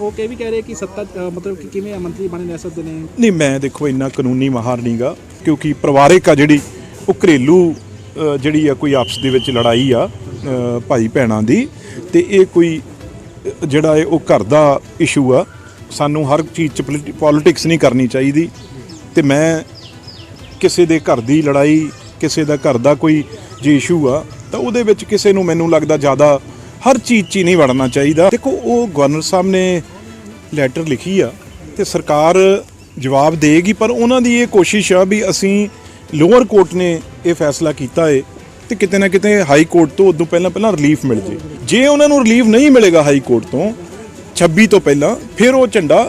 ਉਹ ਕਹੇ ਵੀ ਕਹਿ ਰਹੇ ਕਿ ਸੱਤਾ ਅ, ਮਤਲਬ ਕਿ ਕਿਵੇਂ ਮੰਤਰੀ ਬਣੇ ਰਹਿ ਸਕਦੇ ਨੇ? ਨਹੀਂ ਮੈਂ ਦੇਖੋ ਇੰਨਾ ਕਾਨੂੰਨੀ ਮਾਹਰ ਨਹੀਂਗਾ ਕਿਉਂਕਿ ਪਰਿਵਾਰਿਕ ਆ ਜਿਹੜੀ ਉਹ ਘਰੇਲੂ ਅ, ਜਿਹੜੀ ਆ ਕੋਈ ਆਪਸ ਦੇ ਵਿੱਚ ਲੜਾਈ ਆ ਅ, ਭਾਈ ਭੈਣਾਂ ਦੀ ਤੇ ਇਹ ਕੋਈ ਅ, ਜਿਹੜਾ ਹੈ ਉਹ ਘਰ ਦਾ ਇਸ਼ੂ ਆ ਸਾਨੂੰ ਹਰ ਚੀਜ਼ ਚ ਪੋਲਿਟਿਕਸ ਨਹੀਂ ਕਰਨੀ ਚਾਹੀਦੀ। ਤੇ ਮੈਂ ਕਿਸੇ ਦੇ ਘਰ ਦੀ ਲੜਾਈ ਕਿਸੇ ਦਾ ਘਰ ਦਾ ਕੋਈ ਜੇ ਇਸ਼ੂ ਆ ਤਾਂ ਉਹਦੇ ਵਿੱਚ ਕਿਸੇ ਨੂੰ ਮੈਨੂੰ ਲੱਗਦਾ ਜ਼ਿਆਦਾ ਹਰ ਚੀਜ਼ 'ਚ ਹੀ ਨਹੀਂ ਵੜਨਾ ਚਾਹੀਦਾ। ਦੇਖੋ, ਉਹ ਗਵਰਨਰ ਸਾਹਿਬ ਨੇ ਲੈਟਰ ਲਿਖੀ ਆ ਤੇ ਸਰਕਾਰ ਜਵਾਬ ਦੇਗੀ, ਪਰ ਉਹਨਾਂ ਦੀ ਇਹ ਕੋਸ਼ਿਸ਼ ਆ ਵੀ ਅਸੀਂ ਲੋਅਰ ਕੋਰਟ ਨੇ ਇਹ ਫੈਸਲਾ ਕੀਤਾ ਏ ਤੇ ਕਿਤੇ ਨਾ ਕਿਤੇ ਹਾਈ ਕੋਰਟ ਤੋਂ ਉਦੋਂ ਪਹਿਲਾਂ ਪਹਿਲਾਂ ਰਿਲੀਫ ਮਿਲ ਜੇ। ਜੇ ਉਹਨਾਂ ਨੂੰ ਰਿਲੀਫ ਨਹੀਂ ਮਿਲੇਗਾ ਹਾਈ ਕੋਰਟ ਤੋਂ 26 ਤੋਂ ਪਹਿਲਾਂ, ਫਿਰ ਉਹ ਝੰਡਾ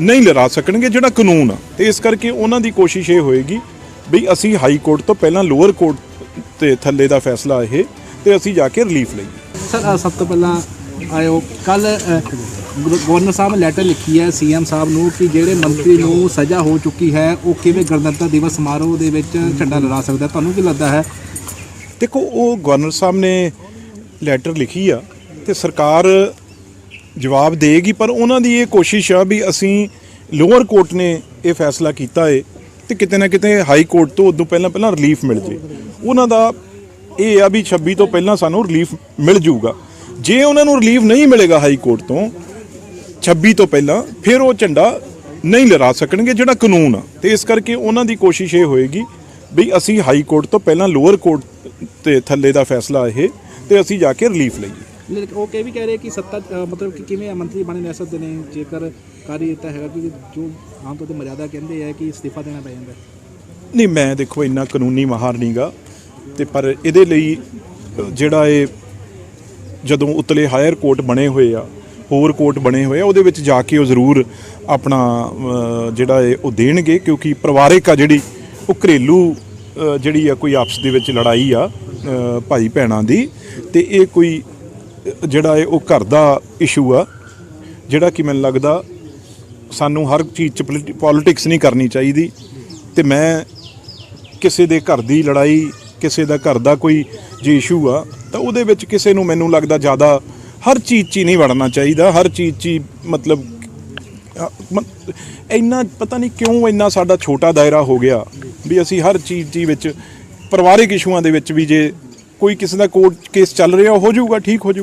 ਨਹੀਂ ਲਹਿਰਾ ਸਕਣਗੇ, ਜਿਹੜਾ ਕਾਨੂੰਨ ਆ। ਤੇ ਇਸ ਕਰਕੇ ਉਹਨਾਂ ਦੀ ਕੋਸ਼ਿਸ਼ ਇਹ ਹੋਏਗੀ ਵੀ ਅਸੀਂ ਹਾਈ ਕੋਰਟ ਤੋਂ ਪਹਿਲਾਂ ਲੋਅਰ ਕੋਰਟ ਤੇ ਥੱਲੇ ਦਾ ਫੈਸਲਾ ਇਹ ਤੇ ਅਸੀਂ ਜਾ ਕੇ ਰਿਲੀਫ ਲਈਏ। ਸਰ ਸਭ ਤੋਂ ਪਹਿਲਾਂ ਆਇਓ ਕੱਲ ਗਵਰਨਰ ਸਾਹਿਬ ਨੇ ਲੈਟਰ ਲਿਖੀ ਹੈ ਸੀਐਮ ਸਾਹਿਬ ਨੂੰ ਕਿ ਜਿਹੜੇ ਮੰਤਰੀ ਨੂੰ ਸਜ਼ਾ ਹੋ ਚੁੱਕੀ ਹੈ, ਉਹ ਕਿਵੇਂ ਗਣਤੰਤਰ ਦਿਵਸ ਸਮਾਰੋਹ ਦੇ ਵਿੱਚ ਝੰਡਾ ਲਹਿਰਾ ਸਕਦਾ ਤੁਹਾਨੂੰ ਕੀ ਲੱਗਦਾ ਹੈ? ਦੇਖੋ, ਉਹ ਗਵਰਨਰ ਸਾਹਿਬ ਨੇ ਲੈਟਰ ਲਿਖੀ ਆ ਤੇ ਸਰਕਾਰ ਜਵਾਬ ਦੇਗੀ, ਪਰ ਉਹਨਾਂ ਦੀ ਇਹ ਕੋਸ਼ਿਸ਼ ਆ ਵੀ ਅਸੀਂ ਲੋਅਰ ਕੋਰਟ ਨੇ ਇਹ ਫੈਸਲਾ ਕੀਤਾ ਏ ਤੇ ਕਿਤੇ ਨਾ ਕਿਤੇ ਹਾਈ ਕੋਰਟ ਤੋਂ ਉਦੋਂ ਪਹਿਲਾਂ ਪਹਿਲਾਂ ਰਿਲੀਫ ਮਿਲ ਜੇ। ਉਹਨਾਂ ਦਾ ਇਹ ਆ ਵੀ 26 ਤੋਂ ਪਹਿਲਾਂ ਸਾਨੂੰ ਰਿਲੀਫ ਮਿਲ ਜਾਊਗਾ। ਜੇ ਉਹਨਾਂ ਨੂੰ ਰਿਲੀਫ ਨਹੀਂ ਮਿਲੇਗਾ ਹਾਈ ਕੋਰਟ ਤੋਂ 26 ਤੋਂ ਪਹਿਲਾਂ ਫਿਰ ਉਹ ਝੰਡਾ ਨਹੀਂ ਲਹਿਰਾ ਸਕਣਗੇ ਜਿਹੜਾ ਕਾਨੂੰਨ ਆ। ਤੇ ਇਸ ਕਰਕੇ ਉਹਨਾਂ ਦੀ ਕੋਸ਼ਿਸ਼ ਇਹ ਹੋਏਗੀ ਵੀ ਅਸੀਂ ਹਾਈ ਕੋਰਟ ਤੋਂ ਪਹਿਲਾਂ ਲੋਅਰ ਕੋਰਟ ਤੇ ਥੱਲੇ ਦਾ ਫੈਸਲਾ ਇਹ ਤੇ ਅਸੀਂ ਜਾ ਕੇ ਰਿਲੀਫ ਲਈਏ। ਲੇਕਿਨ ਉਹ ਕਹੇ ਵੀ ਕਹਿ ਰਹੇ ਕਿ ਸੱਤਾ ਮਤਲਬ ਕਿ ਕਿਵੇਂ ਮੰਤਰੀ ਬਣੇ ਰਹਿ ਸਕਦੇ ਨੇ ਜੇਕਰ ਕਾਰੀ ਦਿੱਤਾ ਹੈਗਾ ਕਿ ਜੋ ਆਮ ਤੌਰ ਤੇ ਮਰਿਆਦਾ ਕਹਿੰਦੇ ਹੈ ਕਿ ਅਸਤੀਫਾ ਦੇਣਾ ਪੈ ਜਾਂਦਾ। ਨਹੀਂ ਮੈਂ ਦੇਖੋ ਇੰਨਾ ਕਾਨੂੰਨੀ ਮਾਹਰ ਨਹੀਂਗਾ ਤੇ ਪਰ ਇਹਦੇ ਲਈ ਜਿਹੜਾ ਇਹ ਜਦੋਂ ਉਤਲੇ ਹਾਇਰ ਕੋਰਟ ਬਣੇ ਹੋਏ ਆ, ਹੋਰ ਕੋਰਟ ਬਣੇ ਹੋਏ ਆ, ਉਹਦੇ ਵਿੱਚ ਜਾ ਕੇ ਉਹ ਜ਼ਰੂਰ ਆਪਣਾ ਜਿਹੜਾ ਇਹ ਉਹ ਦੇਣਗੇ ਕਿਉਂਕਿ ਪਰਿਵਾਰਿਕ ਆ ਜਿਹੜੀ, ਉਹ ਘਰੇਲੂ ਜਿਹੜੀ ਆ ਕੋਈ ਆਪਸ ਦੇ ਵਿੱਚ ਲੜਾਈ ਆ ਭਾਈ ਭੈਣਾਂ ਦੀ, ਤੇ ਇਹ ਕੋਈ ਜਿਹੜਾ ਇਹ ਉਹ ਘਰ ਦਾ ਇਸ਼ੂ ਆ, ਜਿਹੜਾ ਕਿ ਮੈਨੂੰ ਲੱਗਦਾ ਸਾਨੂੰ ਹਰ ਚੀਜ਼ 'ਚ ਪੋਲਿਟਿਕਸ ਨਹੀਂ ਕਰਨੀ ਚਾਹੀਦੀ, ਤੇ ਮੈਂ ਕਿਸੇ ਦੇ ਘਰ ਦੀ ਲੜਾਈ ਕਿਸੇ ਦਾ ਘਰ ਦਾ ਕੋਈ ਜੇ ਇਸ਼ੂ ਆ, ਤਾਂ ਉਹਦੇ ਵਿੱਚ ਕਿਸੇ ਨੂੰ ਮੈਨੂੰ ਲੱਗਦਾ ਜ਼ਿਆਦਾ ਹਰ ਚੀਜ਼ 'ਚ ਹੀ ਨਹੀਂ ਵੜਨਾ ਚਾਹੀਦਾ, ਹਰ ਚੀਜ਼ 'ਚ ਹੀ ਮਤਲਬ ਇੰਨਾ ਪਤਾ ਨਹੀਂ ਕਿਉਂ ਇੰਨਾ ਸਾਡਾ ਛੋਟਾ ਦਾਇਰਾ ਹੋ ਗਿਆ ਵੀ ਅਸੀਂ ਹਰ ਚੀਜ਼ ਦੀ ਵਿੱਚ ਪਰਿਵਾਰਿਕ ਇਸ਼ੂਆਂ ਦੇ ਵਿੱਚ ਵੀ ਜੇ ਕੋਈ ਕਿਸੇ ਦਾ ਕੋਰਟ ਕੇਸ ਚੱਲ ਰਿਹਾ ਹੋ ਜਾਊਗਾ, ਠੀਕ ਹੋ ਜਾਊ